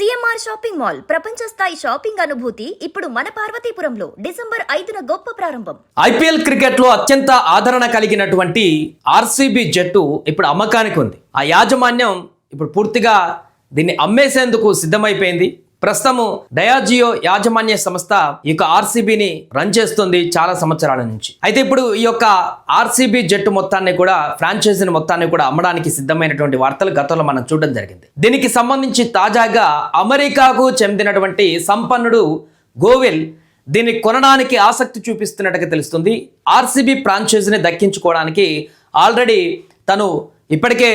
CMR shopping mall ప్రపంచ స్థాయి shopping అనుభూతి ఇప్పుడు మన పార్వతీపురంలో డిసెంబర్ ఐదున గొప్ప ప్రారంభం. ఐపీఎల్ క్రికెట్లో అత్యంత ఆదరణ కలిగినటువంటి ఆర్సీబీ జట్టు ఇప్పుడు అమ్మకానికి ఉంది. ఆ యాజమాన్యం ఇప్పుడు పూర్తిగా దీన్ని అమ్మేసేందుకు సిద్ధమైపోయింది. ప్రస్తుతము డయాజియో యాజమాన్య సంస్థ ఈ యొక్క ఆర్సీబీని రన్ చేస్తుంది చాలా సంవత్సరాల నుంచి. అయితే ఇప్పుడు ఈ యొక్క ఆర్సీబీ జట్టు మొత్తాన్ని కూడా ఫ్రాంచైజీని మొత్తాన్ని కూడా అమ్మడానికి సిద్ధమైనటువంటి వార్తలు గతంలో మనం చూడడం జరిగింది. దీనికి సంబంధించి తాజాగా అమెరికాకు చెందినటువంటి సంపన్నుడు గోవిల్ దీన్ని కొనడానికి ఆసక్తి చూపిస్తున్నట్టుగా తెలుస్తుంది. ఆర్సీబీ ఫ్రాంచైజీని దక్కించుకోవడానికి ఆల్రెడీ తను ఇప్పటికే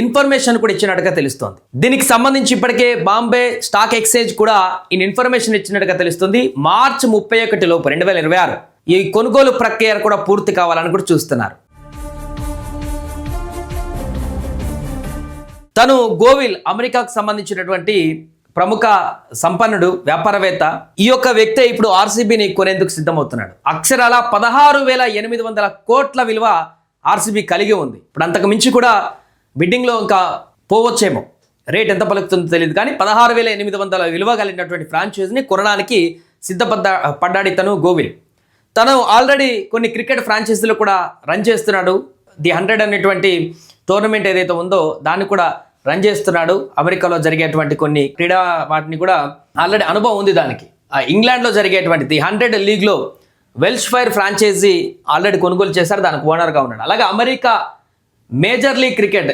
ఇన్ఫర్మేషన్ కూడా ఇచ్చినట్టుగా తెలుస్తోంది. దీనికి సంబంధించి ఇప్పటికే బాంబే స్టాక్ ఎక్స్చేంజ్ కూడా ఈ ఇన్ఫర్మేషన్ ఇచ్చినట్టుగా తెలుస్తుంది. మార్చి ముప్పై ఒకటి లోపు రెండు వేల ఇరవై ఆరు. ఈ కొనుగోలు ప్రక్రియ కూడా పూర్తి కావాలని కూడా చూస్తున్నారు. తను గోవిల్ అమెరికాకు సంబంధించినటువంటి ప్రముఖ సంపన్నుడు వ్యాపారవేత్త. ఈ యొక్క వ్యక్తి ఇప్పుడు ఆర్సీబీని కొనేందుకు సిద్ధమవుతున్నాడు. అక్షరాల పదహారు వేల ఎనిమిది వందల కోట్ల విలువ ఆర్సీబీ కలిగి ఉంది. ఇప్పుడు అంతకు మించి కూడా బిడ్డింగ్లో ఇంకా పోవచ్చేమో. రేట్ ఎంత పలుకుతుందో తెలియదు కానీ పదహారు వేల ఎనిమిది వందల విలువ కలిగినటువంటి ఫ్రాంచైజీని కొనడానికి సిద్ధపడ్డ పడ్డాడు తను గోవిల్. తను ఆల్రెడీ కొన్ని క్రికెట్ ఫ్రాంచైజీలు కూడా రన్ చేస్తున్నాడు. ది హండ్రెడ్ అనేటువంటి టోర్నమెంట్ ఏదైతే ఉందో దాన్ని కూడా రన్ చేస్తున్నాడు. అమెరికాలో జరిగేటువంటి కొన్ని క్రీడా వాటిని కూడా ఆల్రెడీ అనుభవం ఉంది దానికి. ఆ ఇంగ్లాండ్లో జరిగేటువంటి ది హండ్రెడ్ లీగ్లో వెల్ష్ ఫైర్ ఫ్రాంచైజీ ఆల్రెడీ కొనుగోలు చేశారు. దానికి ఓనర్గా ఉన్నాడు. అలాగే America Major League Cricket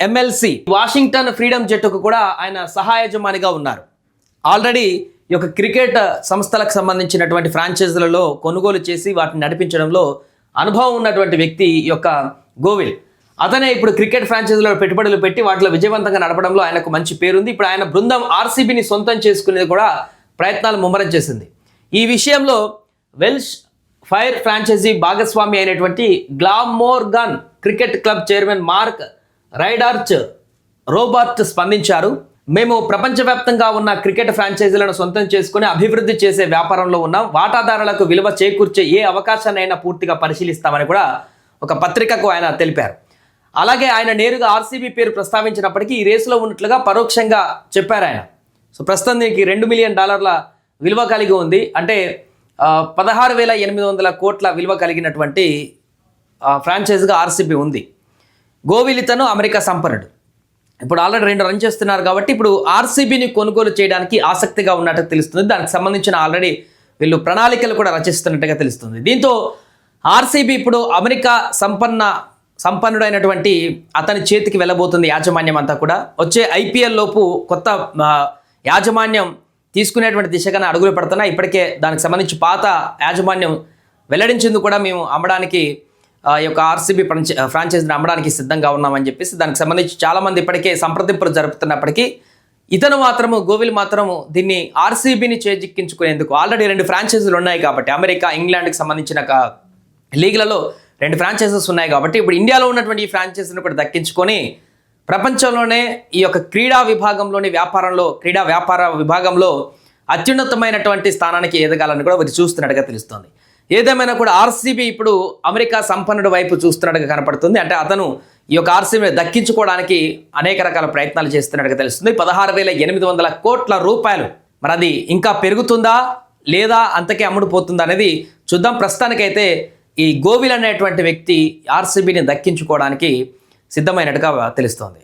MLC Washington Freedom జట్టుకు కూడా ఆయన సహాయజమానిగా ఉన్నారు. ఆల్రెడీ ఈ యొక్క క్రికెట్ సంస్థలకు సంబంధించినటువంటి ఫ్రాంచైజీలలో కొనుగోలు చేసి వాటిని నడిపించడంలో అనుభవం ఉన్నటువంటి వ్యక్తి ఈ యొక్క గోవిల్. అతనే ఇప్పుడు క్రికెట్ ఫ్రాంచైజీలో పెట్టుబడులు పెట్టి వాటిలో విజయవంతంగా నడపడంలో ఆయనకు మంచి పేరుంది. ఇప్పుడు ఆయన బృందం ఆర్సీబీని సొంతం చేసుకునేది కూడా ప్రయత్నాలు ముమ్మరం చేసింది. ఈ విషయంలో వెల్ష్ ఫైర్ ఫ్రాంచైజీ భాగస్వామి అయినటువంటి Glamorgan Cricket Club chairman Mark Rhydderch Roberts స్పందించారు. మేము ప్రపంచవ్యాప్తంగా ఉన్న క్రికెట్ ఫ్రాంచైజీలను సొంతం చేసుకుని అభివృద్ధి చేసే వ్యాపారంలో ఉన్నాం. వాటాదారులకు విలువ చేకూర్చే ఏ అవకాశాన్నైనా పూర్తిగా పరిశీలిస్తామని కూడా ఒక పత్రికకు ఆయన తెలిపారు. అలాగే ఆయన నేరుగా ఆర్సీబీ పేరు ప్రస్తావించినప్పటికీ ఈ రేసులో ఉన్నట్లుగా పరోక్షంగా చెప్పారు ఆయన. సో ప్రస్తుతం దీనికి రెండు మిలియన్ డాలర్ల విలువ కలిగి ఉంది. అంటే పదహారు వేల ఎనిమిది వందల కోట్ల విలువ కలిగినటువంటి ఫ్రాంచైజ్గా ఆర్సీబీ ఉంది. గోవిలితను అమెరికా సంపన్నుడు. ఇప్పుడు ఆల్రెడీ రెండు రన్ చేస్తున్నారు కాబట్టి ఇప్పుడు ఆర్సీబీని కొనుగోలు చేయడానికి ఆసక్తిగా ఉన్నట్టు తెలుస్తుంది. దానికి సంబంధించిన ఆల్రెడీ వీళ్ళు ప్రణాళికలు కూడా రచిస్తున్నట్టుగా తెలుస్తుంది. దీంతో ఆర్సీబీ ఇప్పుడు అమెరికా సంపన్న సంపన్నుడైనటువంటి అతని చేతికి వెళ్ళబోతుంది యాజమాన్యం అంతా కూడా. వచ్చే ఐపీఎల్ లోపు కొత్త యాజమాన్యం తీసుకునేటువంటి దిశగానే అడుగులు పెడుతున్నా. ఇప్పటికే దానికి సంబంధించి పాత యాజమాన్యం వెల్లడించింది కూడా మేము అమ్మడానికి ఆ, ఈ యొక్క ఆర్సీబీ ఫ్రాంచైజీని అమ్మడానికి సిద్ధంగా ఉన్నామని చెప్పేసి దానికి సంబంధించి చాలామంది ఇప్పటికే సంప్రదింపులు జరుపుతున్నప్పటికీ ఇతను మాత్రము గోవిల్ మాత్రము దీన్ని ఆర్సీబీని చేజిక్కించుకునేందుకు ఆల్రెడీ రెండు ఫ్రాంచైజీలు ఉన్నాయి కాబట్టి అమెరికా ఇంగ్లాండ్కి సంబంధించిన లీగ్లలో రెండు ఫ్రాంచైజెస్ ఉన్నాయి కాబట్టి ఇప్పుడు ఇండియాలో ఉన్నటువంటి ఈ ఫ్రాంచైజీని కూడా దక్కించుకొని ప్రపంచంలోనే ఈ యొక్క క్రీడా విభాగంలోని వ్యాపారంలో క్రీడా వ్యాపార విభాగంలో అత్యున్నతమైనటువంటి స్థానానికి ఎదగాలని కూడా వీరు చూస్తున్నట్టుగా తెలుస్తుంది. ఏదేమైనా కూడా ఆర్సీబీ ఇప్పుడు అమెరికా సంపన్నుడి వైపు చూస్తున్నట్టుగా కనపడుతుంది. అంటే అతను ఈ యొక్క ఆర్సీబీని దక్కించుకోవడానికి అనేక రకాల ప్రయత్నాలు చేస్తున్నట్టుగా తెలుస్తుంది. పదహారు వేల ఎనిమిది వందల కోట్ల రూపాయలు. మరి అది ఇంకా పెరుగుతుందా? లేదా అంతకే అమ్ముడుపోతుందా అనేది చూద్దాం. ప్రస్తుతానికైతే ఈ గోవిల్ అనేటువంటి వ్యక్తి ఆర్సీబీని దక్కించుకోవడానికి సిద్ధమైనట్టుగా తెలుస్తోంది.